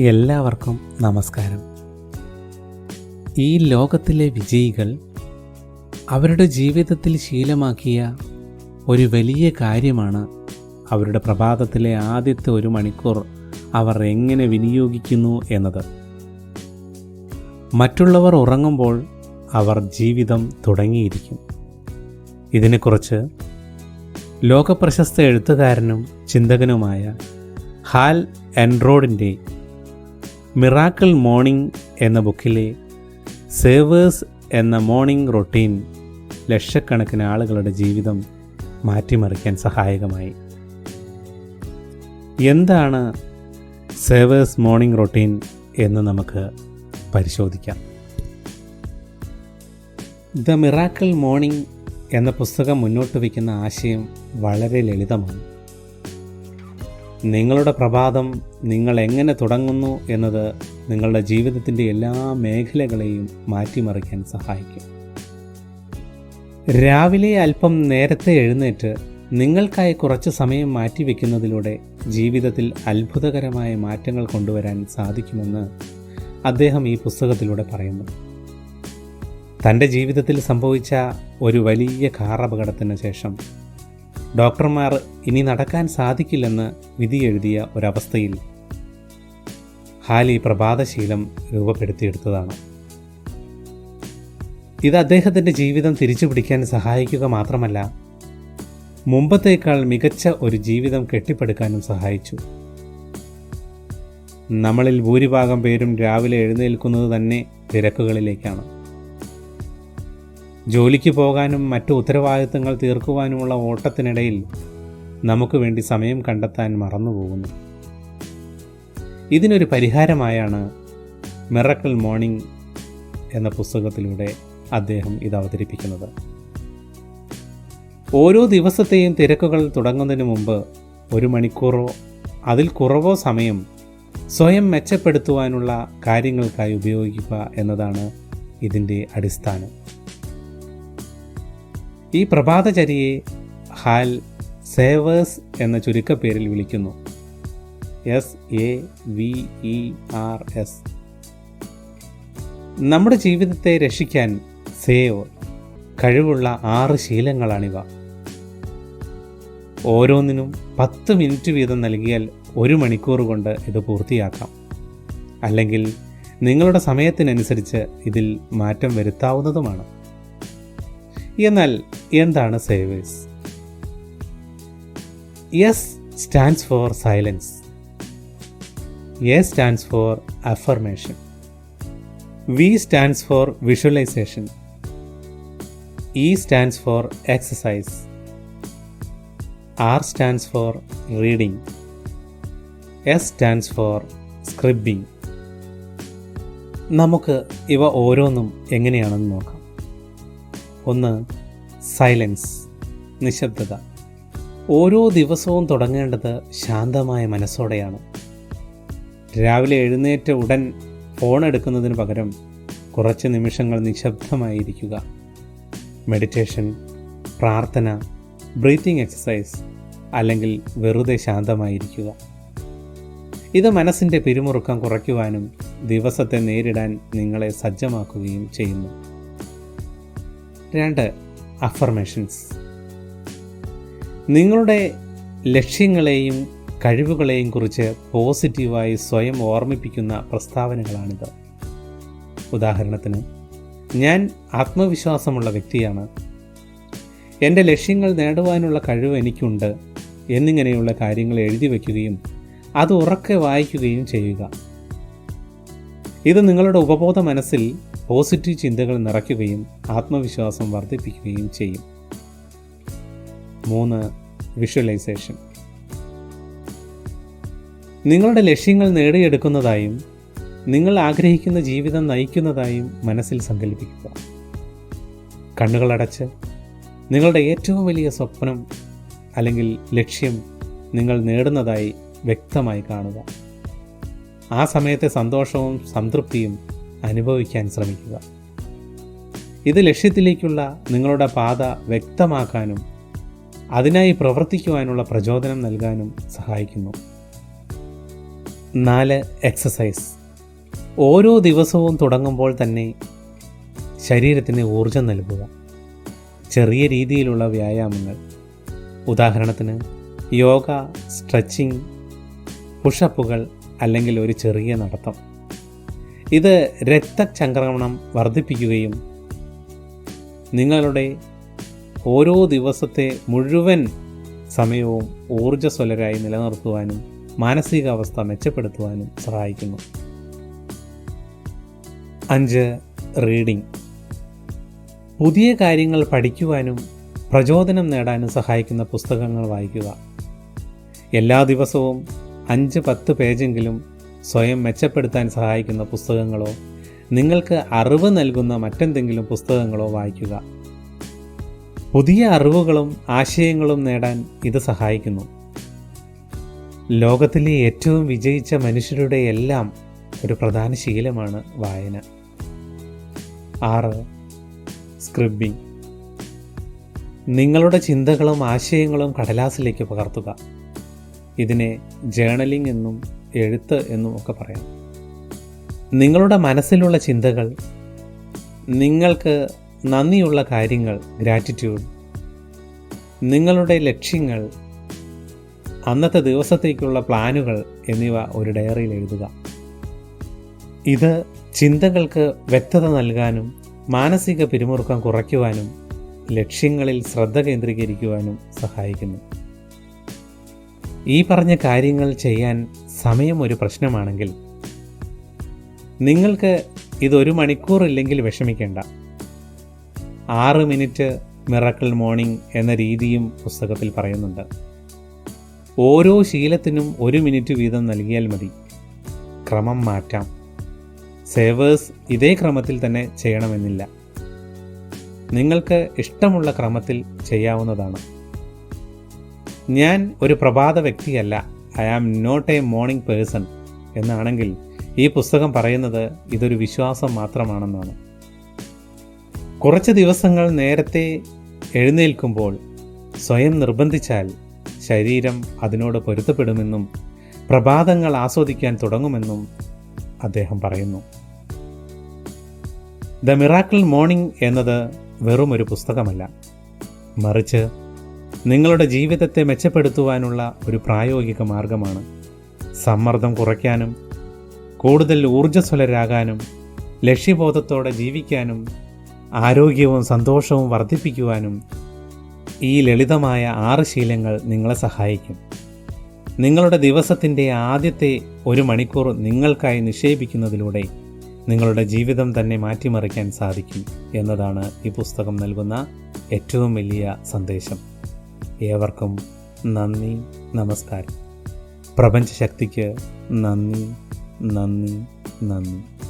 എല്ലാവർക്കും നമസ്കാരം. ഈ ലോകത്തിലെ വിജയികൾ അവരുടെ ജീവിതത്തിൽ ശീലമാക്കിയ ഒരു വലിയ കാര്യമാണ് അവരുടെ പ്രഭാതത്തിലെ ആദ്യത്തെ ഒരു മണിക്കൂർ അവർ എങ്ങനെ വിനിയോഗിക്കുന്നു എന്നത്. മറ്റുള്ളവർ ഉറങ്ങുമ്പോൾ അവർ ജീവിതം തുടങ്ങിയിരിക്കും. ഇതിനെക്കുറിച്ച് ലോകപ്രശസ്ത എഴുത്തുകാരനും ചിന്തകനുമായ ഹാൽ എൻറോഡിന്റെ മിറാക്കിൾ മോർണിംഗ് എന്ന ബുക്കിലെ സേവേഴ്സ് എന്ന മോർണിംഗ് റൊട്ടീൻ ലക്ഷക്കണക്കിന് ആളുകളുടെ ജീവിതം മാറ്റിമറിക്കാൻ സഹായകമായി. എന്താണ് സേവേഴ്സ് മോർണിംഗ് റൊട്ടീൻ എന്ന് നമുക്ക് പരിശോധിക്കാം. ദ മിറാക്കിൾ മോർണിംഗ് എന്ന പുസ്തകം മുന്നോട്ട് വയ്ക്കുന്ന ആശയം വളരെ ലളിതമാണ്. നിങ്ങളുടെ പ്രഭാതം നിങ്ങൾ എങ്ങനെ തുടങ്ങുന്നു എന്നത് നിങ്ങളുടെ ജീവിതത്തിന്റെ എല്ലാ മേഖലകളെയും മാറ്റിമറിക്കാൻ സഹായിക്കും. രാവിലെ അല്പം നേരത്തെ എഴുന്നേറ്റ് നിങ്ങൾക്കായി കുറച്ച് സമയം മാറ്റിവെക്കുന്നതിലൂടെ ജീവിതത്തിൽ അത്ഭുതകരമായ മാറ്റങ്ങൾ കൊണ്ടുവരാൻ സാധിക്കുമെന്ന് അദ്ദേഹം ഈ പുസ്തകത്തിലൂടെ പറയുന്നു. തന്റെ ജീവിതത്തിൽ സംഭവിച്ച ഒരു വലിയ കാർ അപകടത്തിന് ശേഷം ഡോക്ടർമാർ ഇനി നടക്കാൻ സാധിക്കില്ലെന്ന് വിധി എഴുതിയ ഒരവസ്ഥയിൽ ഹാലി പ്രഭാതശീലം രൂപപ്പെടുത്തിയെടുത്തതാണ്. ഇത് അദ്ദേഹത്തിന്റെ ജീവിതം തിരിച്ചു പിടിക്കാൻ സഹായിക്കുക മാത്രമല്ല മുമ്പത്തേക്കാൾ മികച്ച ഒരു ജീവിതം കെട്ടിപ്പടുക്കാനും സഹായിച്ചു. നമ്മളിൽ ഭൂരിഭാഗം പേരും രാവിലെ എഴുന്നേൽക്കുന്നത് തന്നെ തിരക്കുകളിലേക്കാണ്. ജോലിക്ക് പോകാനും മറ്റു ഉത്തരവാദിത്തങ്ങൾ തീർക്കുവാനുമുള്ള ഓട്ടത്തിനിടയിൽ നമുക്ക് വേണ്ടി സമയം കണ്ടെത്താൻ മറന്നുപോകുന്നു. ഇതിനൊരു പരിഹാരമായാണ് മിറക്കിൾ മോർണിംഗ് എന്ന പുസ്തകത്തിലൂടെ അദ്ദേഹം ഇത് അവതരിപ്പിക്കുന്നത്. ഓരോ ദിവസത്തെയും തിരക്കുകൾ തുടങ്ങുന്നതിന് മുമ്പ് ഒരു മണിക്കൂറോ അതിൽ കുറവോ സമയം സ്വയം മെച്ചപ്പെടുത്തുവാനുള്ള കാര്യങ്ങൾക്കായി ഉപയോഗിക്കുക എന്നതാണ് ഇതിന്റെ അടിസ്ഥാനം. ഈ പ്രഭാതചര്യയെ ഹാൽ സേവേഴ്സ് എന്ന ചുരുക്കപ്പേരിൽ വിളിക്കുന്നു. S A V E R S നമ്മുടെ ജീവിതത്തെ രക്ഷിക്കാൻ സേവ് കഴിവുള്ള ആറ് ശീലങ്ങളാണിവ. ഓരോന്നിനും പത്ത് മിനിറ്റ് വീതം നൽകിയാൽ ഒരു മണിക്കൂർ കൊണ്ട് ഇത് പൂർത്തിയാക്കാം. അല്ലെങ്കിൽ നിങ്ങളുടെ സമയത്തിനനുസരിച്ച് ഇതിൽ മാറ്റം വരുത്താവുന്നതുമാണ്. എന്നാൽ എന്താണ് savers S stands for silence A stands for affirmation V stands for visualisation E stands for exercise R stands for reading S stands for scribing നമുക്ക് ഇവ ഓരോന്നും എങ്ങനെയാണെന്ന് നോക്കാം. ഒന്ന് സൈലൻസ് നിശബ്ദത. ഓരോ ദിവസവും തുടങ്ങേണ്ടത് ശാന്തമായ മനസ്സോടെയാണ്. രാവിലെ എഴുന്നേറ്റ ഉടൻ ഫോൺ എടുക്കുന്നതിന് പകരം കുറച്ച് നിമിഷങ്ങൾ നിശബ്ദമായിരിക്കുക. മെഡിറ്റേഷൻ പ്രാർത്ഥന ബ്രീത്തിങ് എക്സസൈസ് അല്ലെങ്കിൽ വെറുതെ ശാന്തമായിരിക്കുക. ഇത് മനസ്സിന്റെ പിരിമുറുക്കം കുറയ്ക്കുവാനും ദിവസത്തെ നേരിടാൻ നിങ്ങളെ സജ്ജമാക്കുകയും ചെയ്യുന്നു. രണ്ട് അഫർമേഷൻസ് നിങ്ങളുടെ ലക്ഷ്യങ്ങളെയും കഴിവുകളെയും കുറിച്ച് പോസിറ്റീവായി സ്വയം ഓർമ്മിപ്പിക്കുന്ന പ്രസ്താവനകളാണിത്. ഉദാഹരണത്തിന് ഞാൻ ആത്മവിശ്വാസമുള്ള വ്യക്തിയാണ്. എന്റെ ലക്ഷ്യങ്ങൾ നേടുവാനുള്ള കഴിവ് എനിക്കുണ്ട് എന്നിങ്ങനെയുള്ള കാര്യങ്ങൾ എഴുതി വയ്ക്കുകയും അത് ഉറക്കെ വായിക്കുകയും ചെയ്യുക. ഇത് നിങ്ങളുടെ ഉപബോധ മനസ്സിൽ പോസിറ്റീവ് ചിന്തകൾ നിറയ്ക്കുകയും ആത്മവിശ്വാസം വർദ്ധിപ്പിക്കുകയും ചെയ്യും. മൂന്ന് വിഷ്വലൈസേഷൻ. നിങ്ങളുടെ ലക്ഷ്യങ്ങൾ നേടിയെടുക്കുന്നതായും നിങ്ങൾ ആഗ്രഹിക്കുന്ന ജീവിതം നയിക്കുന്നതായും മനസ്സിൽ സങ്കല്പിക്കുക. കണ്ണുകളടച്ച് നിങ്ങളുടെ ഏറ്റവും വലിയ സ്വപ്നം അല്ലെങ്കിൽ ലക്ഷ്യം നിങ്ങൾ നേടുന്നതായി വ്യക്തമായി കാണുക. ആ സമയത്തെ സന്തോഷവും സംതൃപ്തിയും അനുഭവിക്കാൻ ശ്രമിക്കുക. ഇത് ലക്ഷ്യത്തിലേക്കുള്ള നിങ്ങളുടെ പാത വ്യക്തമാക്കാനും അതിനായി പ്രവർത്തിക്കുവാനുള്ള പ്രചോദനം നൽകാനും സഹായിക്കുന്നു. നാല് എക്സസൈസ് ഓരോ ദിവസവും തുടങ്ങുമ്പോൾ തന്നെ ശരീരത്തിന് ഊർജം നൽകുക. ചെറിയ രീതിയിലുള്ള വ്യായാമങ്ങൾ. ഉദാഹരണത്തിന് യോഗ സ്ട്രെച്ചിങ് പുഷപ്പുകൾ അല്ലെങ്കിൽ ഒരു ചെറിയ നടത്തം. ഇത് രക്തചംക്രമണം വർദ്ധിപ്പിക്കുകയും നിങ്ങളുടെ ഓരോ ദിവസത്തെ മുഴുവൻ സമയവും ഊർജസ്വലരായി നിലനിർത്തുവാനും മാനസികാവസ്ഥ മെച്ചപ്പെടുത്തുവാനും സഹായിക്കുന്നു. അഞ്ച് റീഡിംഗ് പുതിയ കാര്യങ്ങൾ പഠിക്കുവാനും പ്രചോദനം നേടാനും സഹായിക്കുന്ന പുസ്തകങ്ങൾ വായിക്കുക. എല്ലാ ദിവസവും അഞ്ച് പത്ത് പേജെങ്കിലും സ്വയം മെച്ചപ്പെടുത്താൻ സഹായിക്കുന്ന പുസ്തകങ്ങളോ നിങ്ങൾക്ക് അറിവ് നൽകുന്ന മറ്റെന്തെങ്കിലും പുസ്തകങ്ങളോ വായിക്കുക. പുതിയ അറിവുകളും ആശയങ്ങളും നേടാൻ ഇത് സഹായിക്കുന്നു. ലോകത്തിലെ ഏറ്റവും വിജയിച്ച മനുഷ്യരുടെ എല്ലാം ഒരു പ്രധാന ശീലമാണ് വായന. ആറ് സ്ക്രിബിംഗ് നിങ്ങളുടെ ചിന്തകളും ആശയങ്ങളും കടലാസിലേക്ക് പകർത്തുക. ഇതിനെ ജേണലിംഗ് എന്നും എഴുത്ത് എന്നും ഒക്കെ പറയാം. നിങ്ങളുടെ മനസ്സിലുള്ള ചിന്തകൾ നിങ്ങൾക്ക് നന്ദിയുള്ള കാര്യങ്ങൾ ഗ്രാറ്റിറ്റ്യൂഡ് നിങ്ങളുടെ ലക്ഷ്യങ്ങൾ അന്നത്തെ ദിവസത്തേക്കുള്ള പ്ലാനുകൾ എന്നിവ ഒരു ഡയറിയിൽ എഴുതുക. ഇത് ചിന്തകൾക്ക് വ്യക്തത നൽകാനും മാനസിക പിരിമുറുക്കം കുറയ്ക്കുവാനും ലക്ഷ്യങ്ങളിൽ ശ്രദ്ധ കേന്ദ്രീകരിക്കുവാനും സഹായിക്കുന്നു. ഈ പറഞ്ഞ കാര്യങ്ങൾ ചെയ്യാൻ സമയം ഒരു പ്രശ്നമാണെങ്കിൽ നിങ്ങൾക്ക് ഇതൊരു മണിക്കൂർ ഇല്ലെങ്കിൽ വിഷമിക്കേണ്ട. ആറ് മിനിറ്റ് മിറക്കിൾ മോർണിംഗ് എന്ന രീതിയും പുസ്തകത്തിൽ പറയുന്നുണ്ട്. ഓരോ ശീലത്തിനും ഒരു മിനിറ്റ് വീതം നൽകിയാൽ മതി. ക്രമം മാറ്റാം. സേവേഴ്സ് ഇതേ ക്രമത്തിൽ തന്നെ ചെയ്യണമെന്നില്ല. നിങ്ങൾക്ക് ഇഷ്ടമുള്ള ക്രമത്തിൽ ചെയ്യാവുന്നതാണ്. ഞാൻ ഒരു പ്രഭാത വ്യക്തിയല്ല. I am not a morning person എന്നാണെങ്കിൽ ഈ പുസ്തകം പറയുന്നത് ഇതൊരു വിശ്വാസം മാത്രമാണെന്നാണ്. കുറച്ച് ദിവസങ്ങൾ നേരത്തെ എഴുന്നേൽക്കുമ്പോൾ സ്വയം നിർബന്ധിച്ചാൽ ശരീരം അതിനോട് പൊരുത്തപ്പെടുമെന്നും പ്രഭാതങ്ങൾ ആസ്വദിക്കാൻ തുടങ്ങുമെന്നും അദ്ദേഹം പറയുന്നു. ദ മിറാക്കിൾ മോർണിംഗ് എന്നത് വെറും ഒരു പുസ്തകമല്ല. മറിച്ച് നിങ്ങളുടെ ജീവിതത്തെ മെച്ചപ്പെടുത്തുവാനുള്ള ഒരു പ്രായോഗിക മാർഗമാണ്. സമ്മർദ്ദം കുറയ്ക്കാനും കൂടുതൽ ഊർജസ്വലരാകാനും ലക്ഷ്യബോധത്തോടെ ജീവിക്കാനും ആരോഗ്യവും സന്തോഷവും വർദ്ധിപ്പിക്കുവാനും ഈ ലളിതമായ ആറ് ശീലങ്ങൾ നിങ്ങളെ സഹായിക്കും. നിങ്ങളുടെ ദിവസത്തിന്റെ ആദ്യത്തെ ഒരു മണിക്കൂർ നിങ്ങൾക്കായി നിക്ഷേപിക്കുന്നതിലൂടെ നിങ്ങളുടെ ജീവിതം തന്നെ മാറ്റിമറിക്കാൻ സാധിക്കും എന്നതാണ് ഈ പുസ്തകം നൽകുന്ന ഏറ്റവും വലിയ സന്ദേശം. ഏവർക്കും നന്ദി നമസ്കാരം. പ്രപഞ്ചശക്തിക്ക് നന്ദി നന്ദി നന്ദി.